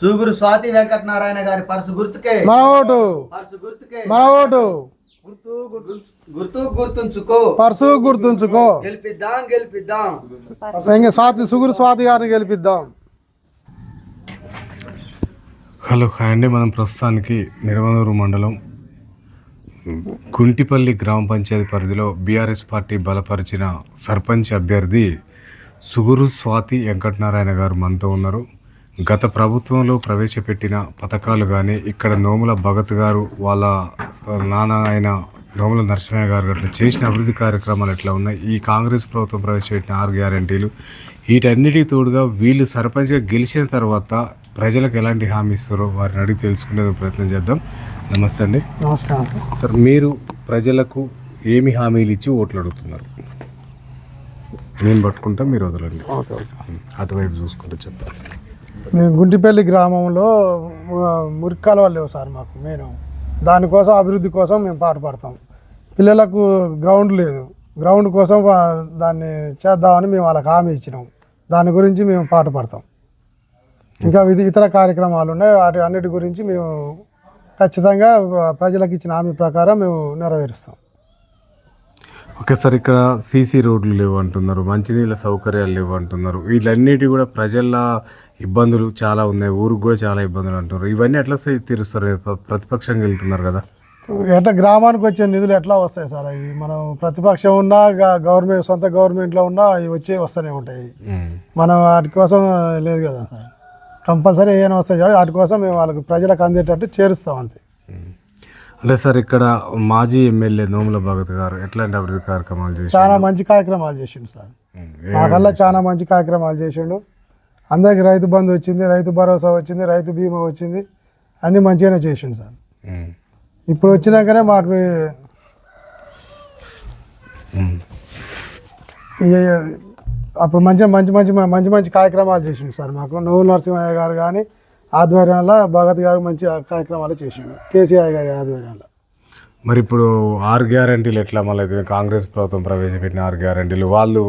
సూగురు స్వాతి వెంకటనారాయణ గారి పర్సు గుర్తుకే. మన ఓటు. పర్సు గుర్తుకే. మన ఓటు. గుర్తు గుర్తు- గుర్తు గుర్తుంచుకో. పర్సు గుర్తుంచుకో. గెలిపిద్దాం గెలిపిద్దాం. ఇంకా స్వాతి సుగురు స్వాతి గారిని గెలిపిద్దాం. హలో హాయ్ అండి. మనం ప్రస్తుతానికి నిర్మనూరు మండలం గుంటిపల్లి గ్రామ పంచాయతీ పరిధిలో బీఆర్ఎస్ పార్టీ బలపరిచిన సర్పంచ్ అభ్యర్థి సుగురు స్వాతి వెంకటనారాయణ గారు మనతో ఉన్నారు. గత ప్రభుత్వంలో ప్రవేశపెట్టిన పథకాలు కానీ ఇక్కడ నోముల భగత్ గారు వాళ్ళ నాన్న అయిన నోముల నరసింహయ్య గారు అట్లా చేసిన అభివృద్ధి కార్యక్రమాలు ఎట్లా ఉన్నాయి? ఈ కాంగ్రెస్ ప్రభుత్వం ప్రవేశపెట్టిన ఆరు గ్యారంటీలు వీటన్నిటికి తోడుగా వీళ్ళు సర్పంచ్గా గెలిచిన తర్వాత ప్రజలకు ఎలాంటి హామీ ఇస్తారో వారిని అడిగి తెలుసుకునే ప్రయత్నం చేద్దాం. నమస్తే అండి. నమస్కారం. సార్ సార్ మీరు ప్రజలకు ఏమి హామీలు ఇచ్చి ఓట్లు అడుగుతున్నారు? నేను పట్టుకుంటా మీరు వదలండి. అటువైపు చూసుకుంటూ చెప్తాను. మేము గుంటిపల్లి గ్రామంలో మురికి కాలువలు లేవు సార్ మాకు మేము. దానికోసం అభివృద్ధి కోసం మేము పాటుపడతాం పిల్లలకు గ్రౌండ్ లేదు. గ్రౌండ్ కోసం దాన్ని చేద్దామని మేము వాళ్ళకి హామీ ఇచ్చినాం. దాని గురించి మేము పాటుపడతాం ఇంకా ఇది ఇతర కార్యక్రమాలు ఉన్నాయి. వాటి అన్నిటి గురించి మేము ఖచ్చితంగా ప్రజలకు ఇచ్చిన హామీ ప్రకారం మేము నెరవేరుస్తాం. ఓకే సార్ ఇక్కడ సీసీ రోడ్లు లేవు అంటున్నారు మంచినీళ్ళ సౌకర్యాలు లేవు అంటున్నారు. వీటన్నిటి కూడా ప్రజల ఇబ్బందులు చాలా ఉన్నాయి ఊరికి కూడా చాలా ఇబ్బందులు అంటున్నారు. ఇవన్నీ ఎట్లా తీరుస్తారు? ప్రతిపక్షంగా వెళ్తున్నారు కదా. ఎట్లా గ్రామానికి వచ్చే నిధులు ఎట్లా వస్తాయి సార్? అవి మనం ప్రతిపక్షం ఉన్నా గవర్నమెంట్ సొంత గవర్నమెంట్లో ఉన్నా అవి వచ్చే వస్తూనే ఉంటాయి. మనం వాటి కోసం లేదు కదా సార్. కంపల్సరీ ఏమైనా వస్తాయి వాటి కోసం మేము వాళ్ళకి ప్రజలకు అందేటట్టు చేరుస్తాం అంతే. అంటే సార్ ఇక్కడ మాజీ ఎమ్మెల్యే నోముల భగత్ గారు ఎట్లాంటి అభివృద్ధి కార్యక్రమాలు చేసి చాలా మంచి కార్యక్రమాలు చేసిండు సార్. మాకల్లా చాలా మంచి కార్యక్రమాలు చేసిండు. అందరికి రైతు బంధు వచ్చింది రైతు భరోసా వచ్చింది రైతు బీమా వచ్చింది. అన్నీ మంచిగానే చేసిండు సార్. ఇప్పుడు వచ్చినాకనే మాకు అప్పుడు మంచి మంచి మంచి మంచి మంచి కార్యక్రమాలు చేసిండు సార్ మాకు. నువ్వు నరసింహయ్య గారు కానీ ఆధ్వర్యంలో భగత్ గారు మంచి కార్యక్రమాలు చేసిండు. కేసీఆర్ గారి ఆధ్వర్యంలో. మరి ఇప్పుడు ఆరు గ్యారంటీలు ఎట్లా మళ్ళీ కాంగ్రెస్ ప్రభుత్వం ప్రవేశపెట్టిన ఆరు గ్యారంటీలు? వాళ్ళు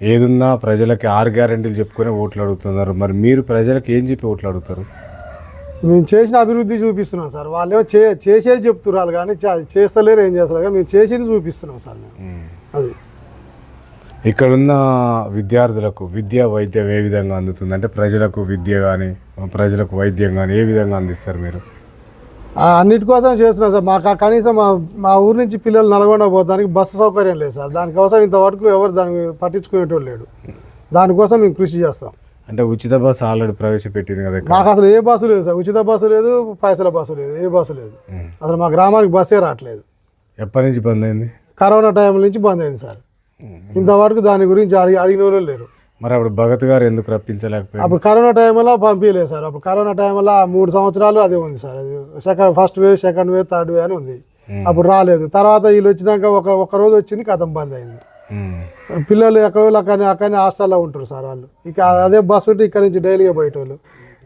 ఏదున్నా ప్రజలకి ఆరు గ్యారంటీలు చెప్పుకొని ఓట్లు అడుగుతున్నారు. మరి మీరు ప్రజలకు ఏం చెప్పి ఓట్లు అడుగుతారు? మేము చేసిన అభివృద్ధి చూపిస్తున్నాం సార్. వాళ్ళేమో చే చేసేది చెప్తున్నారు కానీ చేస్తలేరు ఏం చేస్తారు కానీ మేము చేసేది చూపిస్తున్నాం సార్ మేము. అది. ఇక్కడున్న విద్యార్థులకు విద్య వైద్యం ఏ విధంగా అందుతుంది? అంటే ప్రజలకు విద్య కానీ ప్రజలకు వైద్యం కానీ ఏ విధంగా అందిస్తారు మీరు? అన్నిటి కోసం చేస్తున్నాం సార్. మాకు కనీసం మా మా ఊరు నుంచి పిల్లలు నల్గొండ పోతానికి బస్సు సౌకర్యం లేదు సార్. దానికోసం ఇంతవరకు ఎవరు దాన్ని పట్టించుకునేటోళ్ళు లేడు దానికోసం మేము కృషి చేస్తాం. అంటే ఉచిత బస్సు ఆల్రెడీ ప్రవేశపెట్టింది కదా. మాకు అసలు ఏ బస్సు లేదు సార్. ఉచిత బస్సు లేదు పైసల బస్సు లేదు ఏ బస్సు లేదు. అసలు మా గ్రామానికి బస్సే రావట్లేదు. ఎప్పటి నుంచి బంద్ అయింది? కరోనా టైం నుంచి బంద్ అయింది సార్. ఇంతవరకు దాని గురించి అడిగి అడిగిన వాళ్ళు లేరు. మరి అప్పుడు భగత్ గారు ఎందుకు రప్పించలేకపోయారు? అప్పుడు కరోనా టైంలో పంపించలేదు సార్. అప్పుడు కరోనా టైంలో మూడు సంవత్సరాలు అదే ఉంది సార్. అది second first wave second wave third wave అని ఉంది. అప్పుడు రాలేదు. తర్వాత వీళ్ళు వచ్చినాక ఒక ఒక రోజు వచ్చింది కథం బంద్ అయింది. ఉమ్. పిల్లలు ఎక్కడో అక్కడనే అక్కడనే హాస్టల్లో ఉంటారు సార్ వాళ్ళు. ఇక అదే బస్సు ఉంటే ఇక్కడ నుంచి డైలీగా బయటోళ్ళు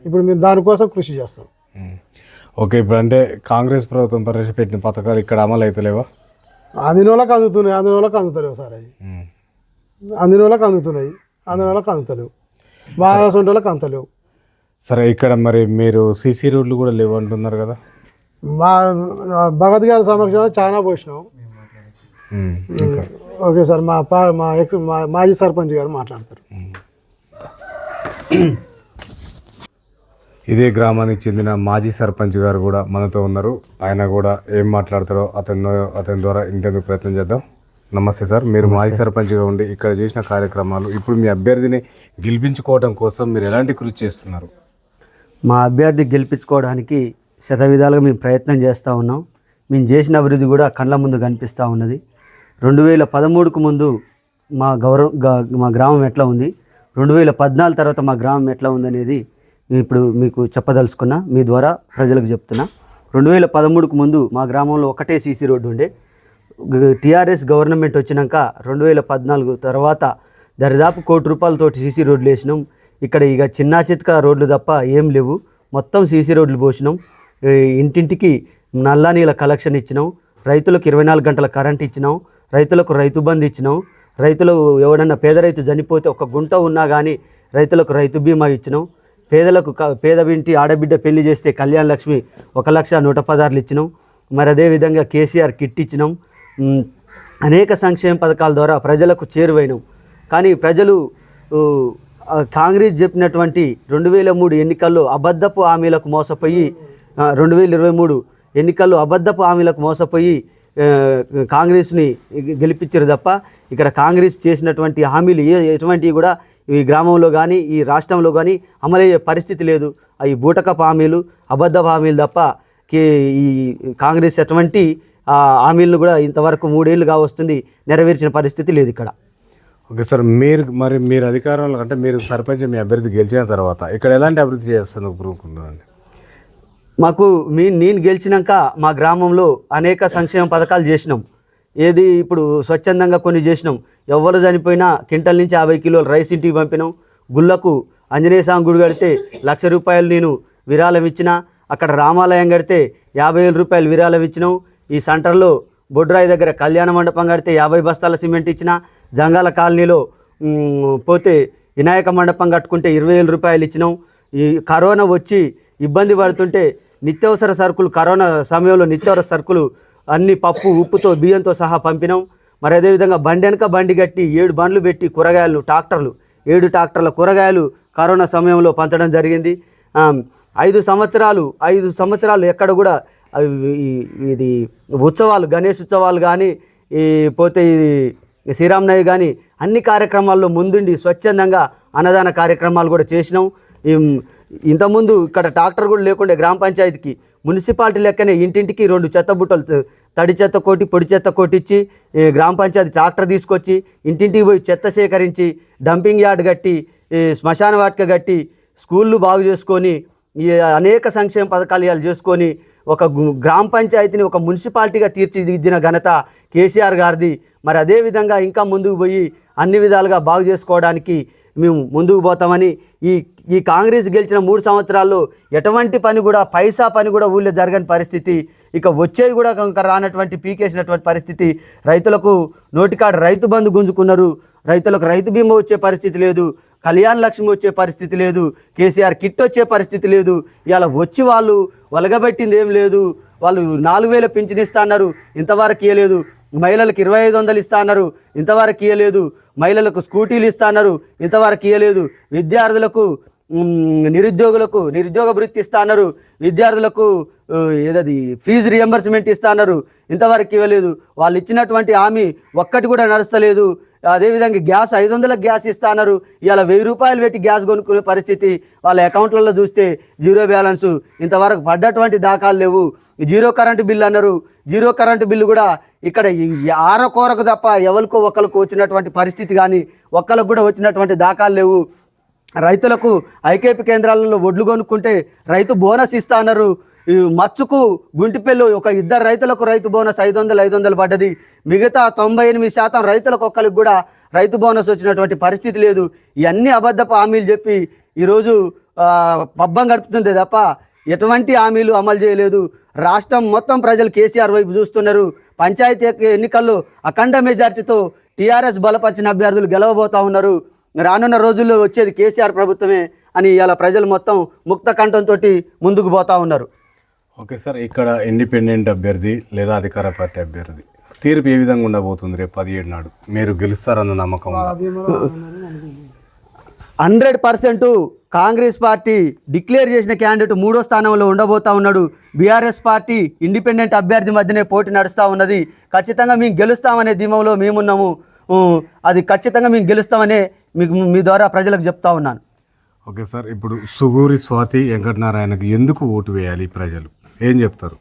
ఇప్పుడు మేము దానికోసం కృషి చేస్తాం. ఉమ్. ఓకే ఇప్పుడు అంటే కాంగ్రెస్ ప్రభుత్వం ప్రవేశపెట్టిన పథకాలు ఇక్కడ అమలు అవుతలేవా అందిన వాళ్ళకి అందుతున్నాయి అందిన వాళ్ళకి అందుతలేవు సార్ అవి. అందిన వాళ్ళకి అందుతున్నాయి అందిన వాళ్ళకి అందుతలేవు. బాగా ఉండే వాళ్ళకి అందలేవు సరే ఇక్కడ మరి మీరు సీసీ రోడ్లు కూడా లేవు అంటున్నారు కదా? మా భగత్ గారి సమక్షంలో చాలా పోసినాం. ఓకే సార్ మా మా ఎక్స్ మా మాజీ సర్పంచ్ గారు మాట్లాడతారు. ఇదే గ్రామానికి చెందిన మాజీ సర్పంచ్ గారు కూడా మనతో ఉన్నారు. ఆయన కూడా ఏం మాట్లాడతారో అతను అతని ద్వారా ఇంటర్వ్యూ ప్రయత్నం చేద్దాం. నమస్తే సార్ మీరు మాజీ సర్పంచ్గా ఉండి ఇక్కడ చేసిన కార్యక్రమాలు ఇప్పుడు మీ అభ్యర్థిని గెలిపించుకోవడం కోసం మీరు ఎలాంటి కృషి చేస్తున్నారు? మా అభ్యర్థి గెలిపించుకోవడానికి శత విధాలుగా మేము ప్రయత్నం చేస్తూ ఉన్నాం. మేము చేసిన అభివృద్ధి కూడా కళ్ళ ముందు కనిపిస్తూ ఉన్నది. రెండు వేల పదమూడుకు ముందు మా గౌరవ మా గ్రామం ఎట్లా ఉంది? రెండు వేల పద్నాలుగు తర్వాత మా గ్రామం ఎట్లా ఉందనేది ఇప్పుడు మీకు చెప్పదలుచుకున్నా మీ ద్వారా ప్రజలకు చెప్తున్నా. రెండు వేల పదమూడుకు ముందు మా గ్రామంలో ఒకటే సీసీ రోడ్డు ఉండే. టీఆర్ఎస్ గవర్నమెంట్ వచ్చినాక రెండు వేల పద్నాలుగు తర్వాత దరిదాపు కోటి రూపాయలతోటి సీసీ రోడ్లు వేసినాం. ఇక్కడ ఇక చిన్న చిత్క రోడ్లు తప్ప ఏం లేవు. మొత్తం సీసీ రోడ్లు పోసినాం. ఇంటింటికి నల్లా నీళ్ళ కలెక్షన్ ఇచ్చినాం. రైతులకు ఇరవై నాలుగు గంటల కరెంట్ ఇచ్చినాం. రైతులకు రైతు బంద్ ఇచ్చినాం. రైతులు ఎవడన్నా పేద రైతు చనిపోతే ఒక గుంట ఉన్నా కానీ రైతులకు రైతు బీమా ఇచ్చినాం. పేదలకు పేద ఇంటి ఆడబిడ్డ పెళ్ళి చేస్తే కళ్యాణ లక్ష్మి ఒక లక్ష నూట పదార్లు ఇచ్చినాం. మరి అదేవిధంగా కేసీఆర్ కిట్ ఇచ్చినాం. అనేక సంక్షేమ పథకాల ద్వారా ప్రజలకు చేరువైనాం. కానీ ప్రజలు కాంగ్రెస్ చెప్పినటువంటి రెండు వేల మూడు ఎన్నికల్లో అబద్ధపు హామీలకు మోసపోయి రెండు వేల ఇరవై మూడు ఎన్నికల్లో అబద్ధపు హామీలకు మోసపోయి కాంగ్రెస్ని గెలిపించారు తప్ప ఇక్కడ కాంగ్రెస్ చేసినటువంటి హామీలు ఏ ఎటువంటివి కూడా ఈ గ్రామంలో కానీ ఈ రాష్ట్రంలో కానీ అమలయ్యే పరిస్థితి లేదు. అవి బూటకపు హామీలు అబద్ధపు హామీలు తప్ప కే ఈ కాంగ్రెస్ ఎటువంటి ఆ, హామీలను కూడా ఇంతవరకు మూడేళ్ళుగా వస్తుంది నెరవేర్చిన పరిస్థితి లేదు ఇక్కడ. ఓకే సార్ మీరు మరి మీరు అధికారంలో అంటే మీరు సర్పంచ్ మీ అభ్యర్థి గెలిచిన తర్వాత ఇక్కడ ఎలాంటి అభివృద్ధి చేస్తాను కోరుకుంటున్నారండి మాకు మీ నేను గెలిచినాక మా గ్రామంలో అనేక సంక్షేమ పథకాలు చేసినాం. ఏది ఇప్పుడు స్వచ్ఛందంగా కొన్ని చేసినాం. ఎవరు చనిపోయినా కింటల నుంచి యాభై కిలోలు రైస్ ఇంటికి పంపినాం. గుళ్ళకు ఆంజనేయ స్వామి గుడి కడితే లక్ష రూపాయలు నేను విరాళం ఇచ్చిన అక్కడ రామాలయం కడితే యాభై వేల రూపాయలు విరాళం ఇచ్చినాం. ఈ సెంటర్లో బొడ్రాయి దగ్గర కళ్యాణ మండపం కడితే యాభై బస్తాల సిమెంట్ ఇచ్చిన జంగాల కాలనీలో పోతే వినాయక మండపం కట్టుకుంటే ఇరవై వేల రూపాయలు ఇచ్చినాం. ఈ కరోనా వచ్చి ఇబ్బంది పడుతుంటే నిత్యావసర సరుకులు కరోనా సమయంలో నిత్యావసర సరుకులు అన్ని పప్పు ఉప్పుతో బియ్యంతో సహా పంపినాం. మరి అదేవిధంగా బండి వెనక బండి కట్టి ఏడు బండ్లు పెట్టి కూరగాయలు ట్రాక్టర్లు ఏడు ట్రాక్టర్ల కూరగాయలు కరోనా సమయంలో పంచడం జరిగింది. ఐదు సంవత్సరాలు ఐదు సంవత్సరాలు ఎక్కడ కూడా ఇది ఉత్సవాలు గణేష్ ఉత్సవాలు కానీ ఈ పోతే ఇది శ్రీరామనయ్య కానీ అన్ని కార్యక్రమాల్లో ముందుండి స్వచ్ఛందంగా అన్నదాన కార్యక్రమాలు కూడా చేసినాం. ఈ- ఇంతకుముందు ఇక్కడ ట్రాక్టర్ కూడా లేకుండే గ్రామ పంచాయతీకి మున్సిపాలిటీ లెక్కనే ఇంటింటికి రెండు చెత్త బుట్టలు త- తడి చెత్త కొట్టి పొడి చెత్త కొట్టించి గ్రామ పంచాయతీ ట్రాక్టర్ తీసుకొచ్చి ఇంటింటికి పోయి చెత్త సేకరించి డంపింగ్ యార్డ్ కట్టి శ్మశాన వాటిక కట్టి స్కూళ్ళు బాగు చేసుకొని ఈ అనేక సంక్షేమ పథకాలు ఇవాళ చేసుకొని ఒక గ్రామ పంచాయతీని ఒక మున్సిపాలిటీగా తీర్చిదిద్దిన ఘనత కేసీఆర్ గారిది. మరి అదేవిధంగా ఇంకా ముందుకు పోయి అన్ని విధాలుగా బాగు చేసుకోవడానికి మేము ముందుకు పోతామని ఈ ఈ కాంగ్రెస్ గెలిచిన మూడు సంవత్సరాల్లో ఎటువంటి పని కూడా పైసా పని కూడా ఊళ్ళో జరగని పరిస్థితి. ఇక వచ్చేది కూడా ఇంకా రానటువంటి పీకేసినటువంటి పరిస్థితి. రైతులకు నోటికాడ రైతు బంధు గుంజుకున్నారు. రైతులకు రైతు బీమా వచ్చే పరిస్థితి లేదు. కళ్యాణ లక్ష్మి వచ్చే పరిస్థితి లేదు. కేసీఆర్ కిట్ వచ్చే పరిస్థితి లేదు. ఇలా వచ్చి వాళ్ళు వలగబెట్టింది ఏం లేదు. వాళ్ళు నాలుగు వేల పింఛన్ ఇస్తా అన్నారు. ఇంతవరకు ఇవ్వలేదు మహిళలకు ఇరవై ఐదు వందలు ఇస్తా అన్నారు. ఇంతవరకు ఇవ్వలేదు మహిళలకు స్కూటీలు ఇస్తా అన్నారు. ఇంతవరకు ఇవ్వలేదు విద్యార్థులకు నిరుద్యోగులకు నిరుద్యోగ వృత్తి ఇస్తా అన్నారు. విద్యార్థులకు ఏదది ఫీజు రియంబర్స్మెంట్ ఇస్తా అన్నారు. ఇంతవరకు ఇవ్వలేదు. వాళ్ళు ఇచ్చినటువంటి హామీ ఒక్కటి కూడా నడుస్తలేదు. అదేవిధంగా గ్యాస్ ఐదు వందలకు గ్యాస్ ఇస్తా అన్నారు. ఇవాళ వెయ్యి రూపాయలు పెట్టి గ్యాస్ కొనుక్కునే పరిస్థితి వాళ్ళ అకౌంట్లలో చూస్తే జీరో బ్యాలెన్స్. ఇంతవరకు పడ్డటువంటి దాఖలు లేవు. ఈ జీరో కరెంటు బిల్లు అన్నారు. జీరో కరెంటు బిల్లు కూడా ఇక్కడ ఆరకోరకు ఆరో కోరకు తప్ప ఎవరికో ఒకరికి వచ్చినటువంటి పరిస్థితి కానీ ఒక్కరికి కూడా వచ్చినటువంటి దాఖలు లేవు. రైతులకు ఐకేపీ కేంద్రాలలో వడ్లు కొనుక్కుంటే రైతు బోనస్ ఇస్తా అన్నారు. ఈ మచ్చుకు గుంటిపెల్లు ఒక ఇద్దరు రైతులకు రైతు బోనస్ ఐదు వందలు ఐదు వందలు పడ్డది. మిగతా తొంభై ఎనిమిది శాతం రైతులకు ఒక్కరికి కూడా రైతు బోనస్ వచ్చినటువంటి పరిస్థితి లేదు. ఇవన్నీ అబద్ధపు హామీలు చెప్పి ఈరోజు పబ్బం గడుపుతుంది తప్ప ఎటువంటి హామీలు అమలు చేయలేదు. రాష్ట్రం మొత్తం ప్రజలు కేసీఆర్ వైపు చూస్తున్నారు. పంచాయతీ ఎన్నికల్లో అఖండ మెజార్టీతో టీఆర్ఎస్ బలపరిచిన అభ్యర్థులు గెలవబోతా ఉన్నారు. రానున్న రోజుల్లో వచ్చేది కేసీఆర్ ప్రభుత్వమే అని ఇలా ప్రజలు మొత్తం ముక్త కంఠంతో ముందుకు పోతా ఉన్నారు. ఓకే సార్ ఇక్కడ ఇండిపెండెంట్ అభ్యర్థి లేదా అధికార పార్టీ అభ్యర్థి తీర్పు ఏ విధంగా ఉండబోతుంది రేపు పదిహేడు నాడు? మీరు గెలుస్తారన్న నమ్మకం ఉందా? Hundred percent Congress party declare చేసిన క్యాండిడేట్ మూడో స్థానంలో ఉండబోతా ఉన్నాడు. బీఆర్ఎస్ పార్టీ ఇండిపెండెంట్ అభ్యర్థి మధ్యనే పోటీ నడుస్తూ ఉన్నది. ఖచ్చితంగా మేము గెలుస్తామనే ధీమంలో మేమున్నాము. అది ఖచ్చితంగా మేము గెలుస్తామనే మీకు మీ ద్వారా ప్రజలకు చెప్తా ఉన్నాను. ఓకే సార్ ఇప్పుడు సుగూరి స్వాతి వెంకటనారాయణకు ఎందుకు ఓటు వేయాలి ప్రజలు? ఏం చెప్తారు?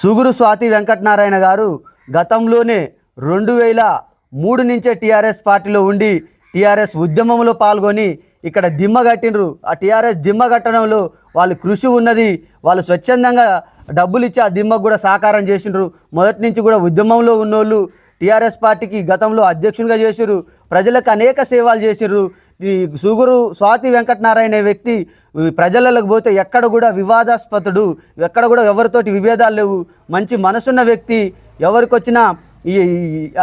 సుగురు స్వాతి వెంకటనారాయణ గారు గతంలోనే రెండు వేల మూడు నుంచే టీఆర్ఎస్ పార్టీలో ఉండి టీఆర్ఎస్ ఉద్యమంలో పాల్గొని ఇక్కడ దిమ్మ కట్టినరు ఆ టీఆర్ఎస్ దిమ్మ కట్టడంలో వాళ్ళు కృషి ఉన్నది. వాళ్ళు స్వచ్ఛందంగా డబ్బులు ఇచ్చి ఆ దిమ్మకు కూడా సహకారం చేసిండ్రు. మొదటి నుంచి కూడా ఉద్యమంలో ఉన్నోళ్ళు టీఆర్ఎస్ పార్టీకి గతంలో అధ్యక్షునిగా చేసిరు ప్రజలకు అనేక సేవలు చేసిరు ఈ సుగురు స్వాతి వెంకటనారాయణ వ్యక్తి ప్రజలకు పోతే ఎక్కడ కూడా వివాదాస్పదుడు. ఎక్కడ కూడా ఎవరితోటి విభేదాలు లేవు. మంచి మనసున్న వ్యక్తి. ఎవరికొచ్చినా ఈ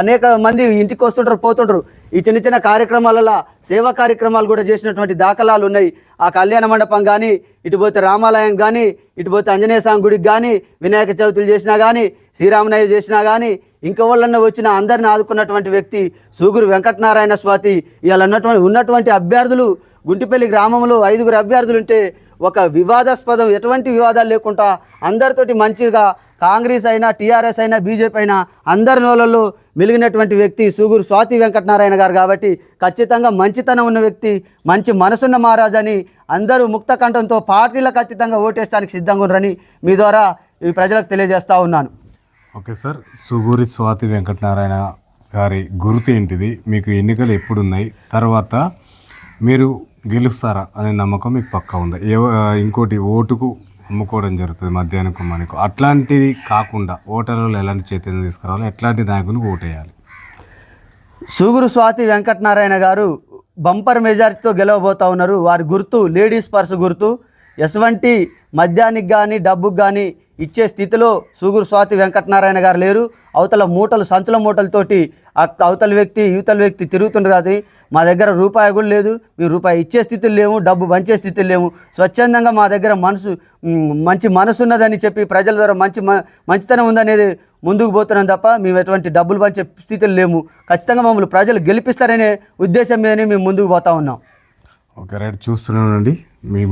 అనేక మంది ఇంటికి వస్తుంటారు పోతుంటారు. ఈ చిన్న చిన్న కార్యక్రమాలలో సేవా కార్యక్రమాలు కూడా చేసినటువంటి దాఖలాలు ఉన్నాయి. ఆ కళ్యాణ మండపం కానీ ఇటుపోతే రామాలయం కానీ ఇటుపోతే ఆంజనేయ స్వామి గుడికి కానీ వినాయక చవితులు చేసినా కానీ శ్రీరామనయ్య చేసినా కానీ ఇంకెవళ్ళన్నా వచ్చిన అందరిని ఆదుకున్నటువంటి వ్యక్తి సూగురు వెంకటనారాయణ స్వాతి. ఇవాళ ఉన్నటువంటి ఉన్నటువంటి అభ్యర్థులు గుంటిపల్లి గ్రామంలో ఐదుగురు అభ్యర్థులు ఉంటే ఒక వివాదాస్పదం ఎటువంటి వివాదాలు లేకుండా అందరితోటి మంచిగా కాంగ్రెస్ అయినా టీఆర్ఎస్ అయినా బీజేపీ అయినా అందరి నోళ్ళల్లో మెలిగినటువంటి వ్యక్తి సూగురు స్వాతి వెంకటనారాయణ గారు కాబట్టి ఖచ్చితంగా మంచితనం ఉన్న వ్యక్తి మంచి మనసున్న మహారాజ్ అని అందరూ ముక్త కంఠంతో పార్టీలకు ఖచ్చితంగా ఓటేస్తానికి సిద్ధంగా ఉన్నారని మీ ద్వారా ఈ ప్రజలకు తెలియజేస్తూ ఉన్నాను. ఓకే సార్ సుగూరి స్వాతి వెంకటనారాయణ గారి గుర్తు ఏంటిది? మీకు ఎన్నికలు ఎప్పుడున్నాయి? తర్వాత మీరు గెలుస్తారా అనే నమ్మకం మీకు పక్కా ఉంది? ఏ ఇంకోటి ఓటుకు అమ్ముకోవడం జరుగుతుంది మధ్యాహ్నం మనకు అట్లాంటిది కాకుండా ఓటర్లు ఎలాంటి చైతన్యం తీసుకురావాలి? ఎట్లాంటి నాయకునికి ఓటేయాలి? సూగురు స్వాతి వెంకటనారాయణ గారు బంపర్ మెజారిటీతో గెలవబోతా ఉన్నారు. వారి గుర్తు లేడీస్ పర్స్ గుర్తు. ఎటువంటి మద్యానికి కానీ డబ్బుకు కానీ ఇచ్చే స్థితిలో సూగురు స్వాతి వెంకటనారాయణ గారు లేరు. అవతల మూటలు సంచుల మూటలతోటి అవతల వ్యక్తి యువతల వ్యక్తి తిరుగుతుండ్రు కాదు మా దగ్గర రూపాయి కూడా లేదు. మేము రూపాయి ఇచ్చే స్థితిలో లేము డబ్బు పంచే స్థితిలో లేము. స్వచ్ఛందంగా మా దగ్గర మనసు మంచి మనసు ఉన్నదని చెప్పి ప్రజల ద్వారా మంచి మంచితనం ఉందనేది ముందుకు పోతున్నాం తప్ప మేము ఎటువంటి డబ్బులు పంచే స్థితిలో లేము. ఖచ్చితంగా మమ్మల్ని ప్రజలు గెలిపిస్తారనే ఉద్దేశం మీదనే మేము ముందుకు పోతా ఉన్నాం. Okay right. చూస్తున్నానండి. మీ